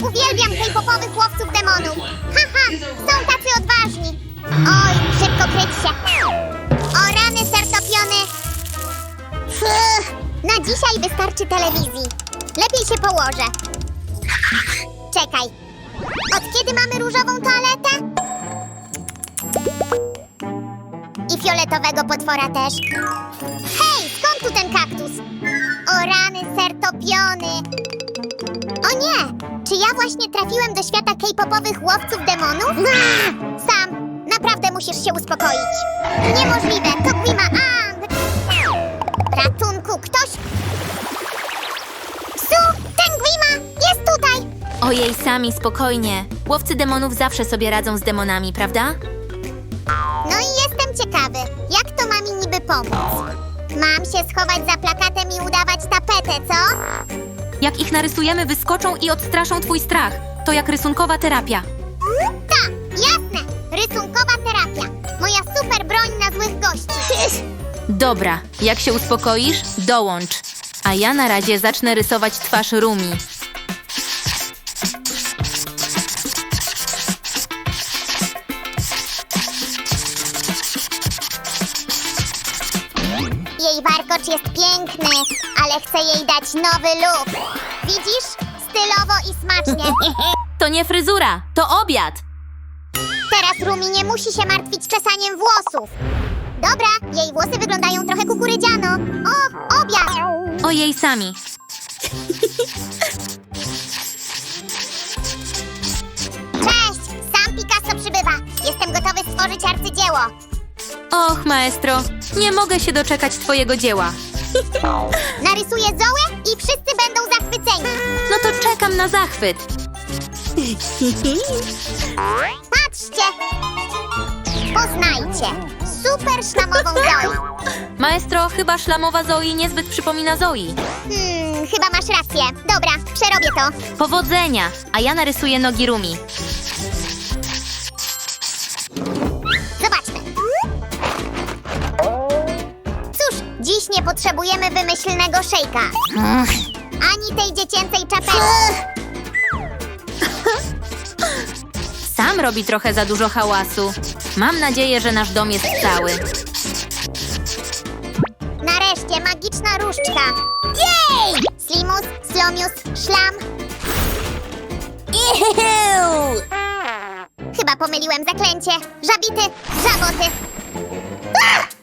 Uwielbiam K-popowych łowców demonów. Haha, są tacy odważni. Oj, szybko kryć się. O rany sertopiony. Na dzisiaj wystarczy telewizji. Lepiej się położę. Czekaj. Od kiedy mamy różową toaletę? I fioletowego potwora też. Hej, skąd tu ten kaktus? O rany sertopiony. O nie! Czy ja właśnie trafiłem do świata K-popowych łowców demonów? Sam, naprawdę musisz się uspokoić. Niemożliwe, to Gwima Ang! Ratunku, ktoś... Su, ten Gwima jest tutaj! Ojej, sami, spokojnie. Łowcy demonów zawsze sobie radzą z demonami, prawda? No i jestem ciekawy, jak to ma mi niby pomóc? Mam się schować za plakatem i udawać tapetę, co? Jak ich narysujemy, wyskoczą i odstraszą twój strach. To jak rysunkowa terapia. Tak, jasne! Rysunkowa terapia. Moja super broń na złych gości. Dobra, jak się uspokoisz, dołącz. A ja na razie zacznę rysować twarz Rumi. Warkocz jest piękny, ale chcę jej dać nowy look. Widzisz? Stylowo i smacznie. To nie fryzura, to obiad. Teraz Rumi nie musi się martwić czesaniem włosów. Dobra, jej włosy wyglądają trochę kukurydziano. O, obiad! Ojej, sami. Cześć! Sam Picasso przybywa. Jestem gotowy stworzyć arcydzieło. Och, maestro, nie mogę się doczekać twojego dzieła. Narysuję Zoe i wszyscy będą zachwyceni. No to czekam na zachwyt. Patrzcie! Poznajcie! Super szlamową Zoe. Maestro, chyba szlamowa Zoi niezbyt przypomina Zoi. Hmm, chyba masz rację. Dobra, przerobię to. Powodzenia, a ja narysuję nogi Rumi. Dziś nie potrzebujemy wymyślnego szejka. Ani tej dziecięcej czapeczki. Sam robi trochę za dużo hałasu. Mam nadzieję, że nasz dom jest cały. Nareszcie magiczna różdżka. Jej! Slimus, Slomius, Szlam. Iu! Chyba pomyliłem zaklęcie. Żabity, żaboty. A!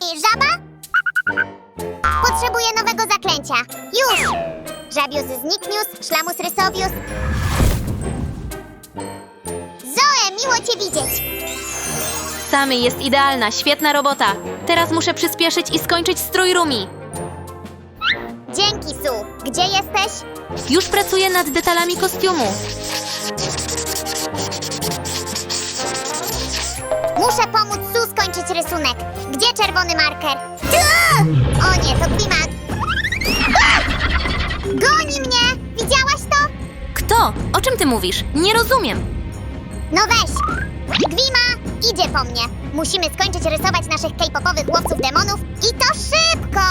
Zaklęcia. Już! Żabius zniknius, szlamus rysowius. Zoe, miło cię widzieć. Samy jest idealna, świetna robota. Teraz muszę przyspieszyć i skończyć strój Rumi. Dzięki, Su. Gdzie jesteś? Już pracuję nad detalami kostiumu. Muszę pomóc Su skończyć rysunek. Gdzie czerwony marker? O nie, to Gwimak. Goni mnie! Widziałaś to? Kto? O czym ty mówisz? Nie rozumiem. No weź! Gwima idzie po mnie. Musimy skończyć rysować naszych K-popowych łowców demonów i to szybko!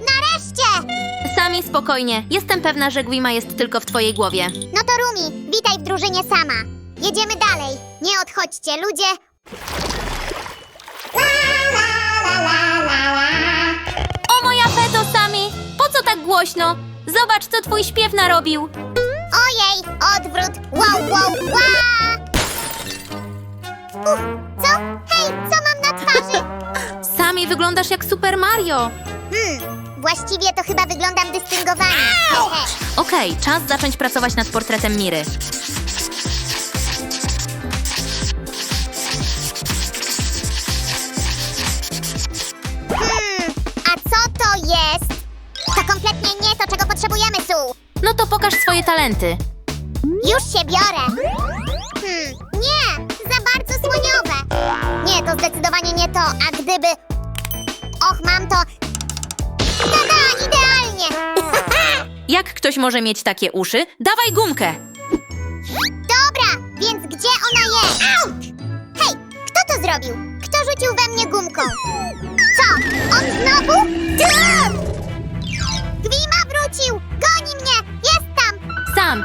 Nareszcie! Sami spokojnie. Jestem pewna, że Gwima jest tylko w twojej głowie. No to Rumi, witaj w drużynie sama. Jedziemy dalej. Nie odchodźcie, ludzie. Tak głośno? Zobacz, co twój śpiew narobił. Ojej, odwrót! Wow, wow, wow! Uch, co? Hej, co mam na twarzy? Sami wyglądasz jak Super Mario. Hmm, właściwie to chyba wyglądam dystyngowanie. Okej, czas zacząć pracować nad portretem Miry. No to pokaż swoje talenty. Już się biorę. Hmm, nie, za bardzo słoniowe. Nie, to zdecydowanie nie to, a gdyby... Och, mam to... Tada, idealnie! Jak ktoś może mieć takie uszy? Dawaj gumkę! Dobra, więc gdzie ona jest? Aut! Hej, kto to zrobił? Kto rzucił we mnie gumką? Co? On znowu? Gwima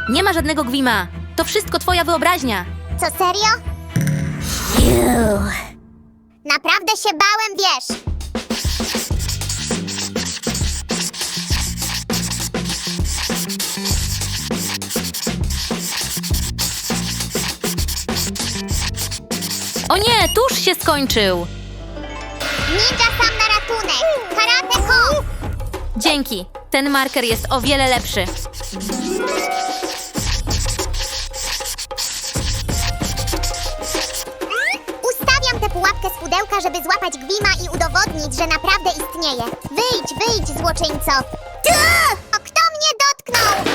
nie ma żadnego gwima. To wszystko twoja wyobraźnia. Co, serio? Naprawdę się bałem, wiesz. O nie, tuż się skończył. Ninja sam na ratunek. Karate ho! Dzięki. Ten marker jest o wiele lepszy. Żeby złapać Gwima i udowodnić, że naprawdę istnieje. Wyjdź, wyjdź, złoczyńco. O, kto mnie dotknął?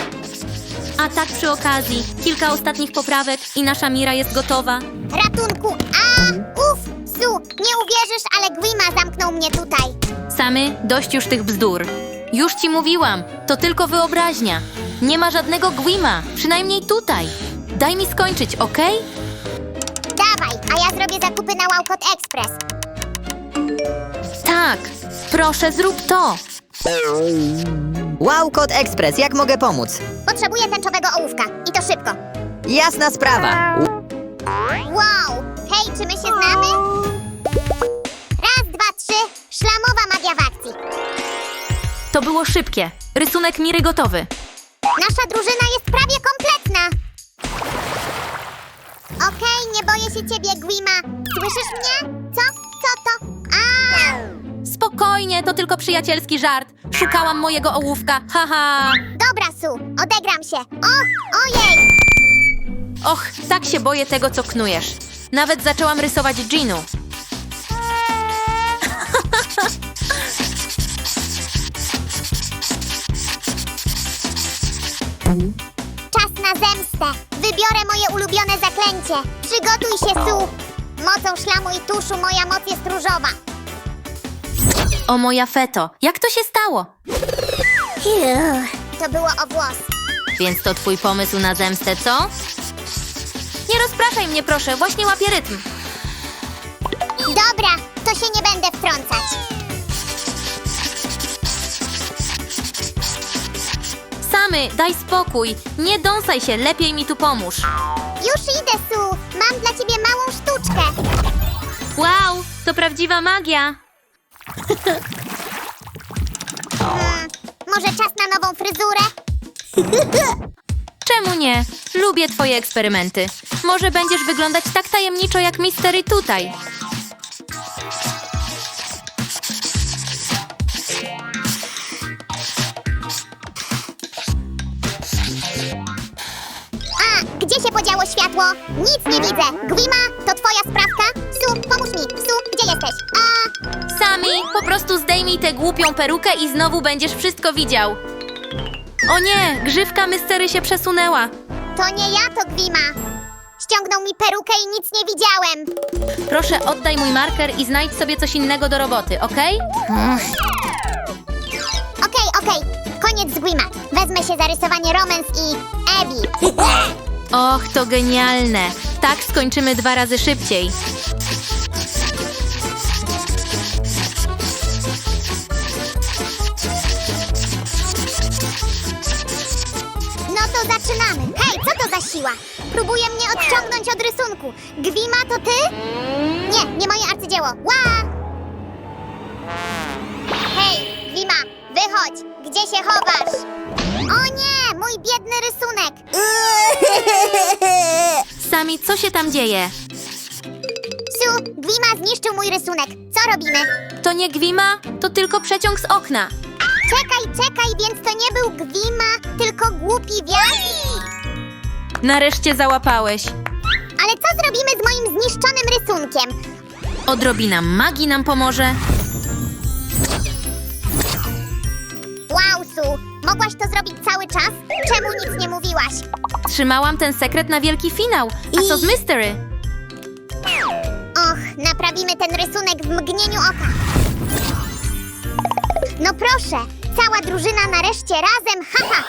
A tak przy okazji, kilka ostatnich poprawek i nasza Mira jest gotowa. Ratunku! A! Uf! Su! Nie uwierzysz, ale Gwima zamknął mnie tutaj. Samy, dość już tych bzdur. Już ci mówiłam, to tylko wyobraźnia. Nie ma żadnego gwima, przynajmniej tutaj. Daj mi skończyć, okej? Dawaj, a ja zrobię zakupy na Wowcot Express. Tak, proszę zrób to. Wow, Kod Express, jak mogę pomóc? Potrzebuję tęczowego ołówka. I to szybko. Jasna sprawa. Wow! Hej, czy my się znamy? Raz, dwa, trzy. Szlamowa magia w akcji. To było szybkie. Rysunek Miry gotowy. Nasza drużyna jest prawie Okej, nie boję się ciebie, Gwima. Słyszysz mnie? Co? Co to? A! Spokojnie, to tylko przyjacielski żart. Szukałam mojego ołówka, haha. Dobra, Su, odegram się. Och, ojej! Och, tak się boję tego, co knujesz. Nawet zaczęłam rysować Ginu. Zemstę. Wybiorę moje ulubione zaklęcie. Przygotuj się, Su. Mocą szlamu i tuszu moja moc jest różowa. O moja feto, jak to się stało? To było o włos. Więc to twój pomysł na zemstę, co? Nie rozpraszaj mnie, proszę, właśnie łapię rytm. Dobra, to się nie będę wtrącać. Samy, daj spokój. Nie dąsaj się, lepiej mi tu pomóż. Już idę, Su. Mam dla ciebie małą sztuczkę. Wow, to prawdziwa magia. Hmm, może czas na nową fryzurę? Czemu nie? Lubię twoje eksperymenty. Może będziesz wyglądać tak tajemniczo jak Mistery tutaj. Się podziało światło? Nic nie widzę. Gwima, to twoja sprawka? Su, pomóż mi. Su, gdzie jesteś? A, Sami, po prostu zdejmij tę głupią perukę i znowu będziesz wszystko widział. O nie, grzywka Mystery się przesunęła. to nie ja, to Gwima. Ściągnął mi perukę i nic nie widziałem. Proszę, oddaj mój marker i znajdź sobie coś innego do roboty, okej? Okej, okej. Koniec z Gwima. Wezmę się za rysowanie Romance i Abby. Och, to genialne. Tak skończymy dwa razy szybciej. No to zaczynamy. Hej, co to za siła? Próbuje mnie odciągnąć od rysunku. Gwima, to ty? Nie, nie moje arcydzieło. Ła! Hej, Gwima, wychodź. Gdzie się chowasz? O nie, mój biedny rysunek. Sami, co się tam dzieje? Su, Gwima zniszczył mój rysunek. Co robimy? To nie gwima, to tylko przeciąg z okna. Czekaj, czekaj, więc to nie był Gwima, tylko głupi wiatr. Nareszcie załapałeś. Ale co zrobimy z moim zniszczonym rysunkiem? Odrobina magii nam pomoże. Mogłaś to zrobić cały czas? Czemu nic nie mówiłaś? Trzymałam ten sekret na wielki finał. A co z Mystery? Och, naprawimy ten rysunek w mgnieniu oka. No proszę, cała drużyna nareszcie razem, haha!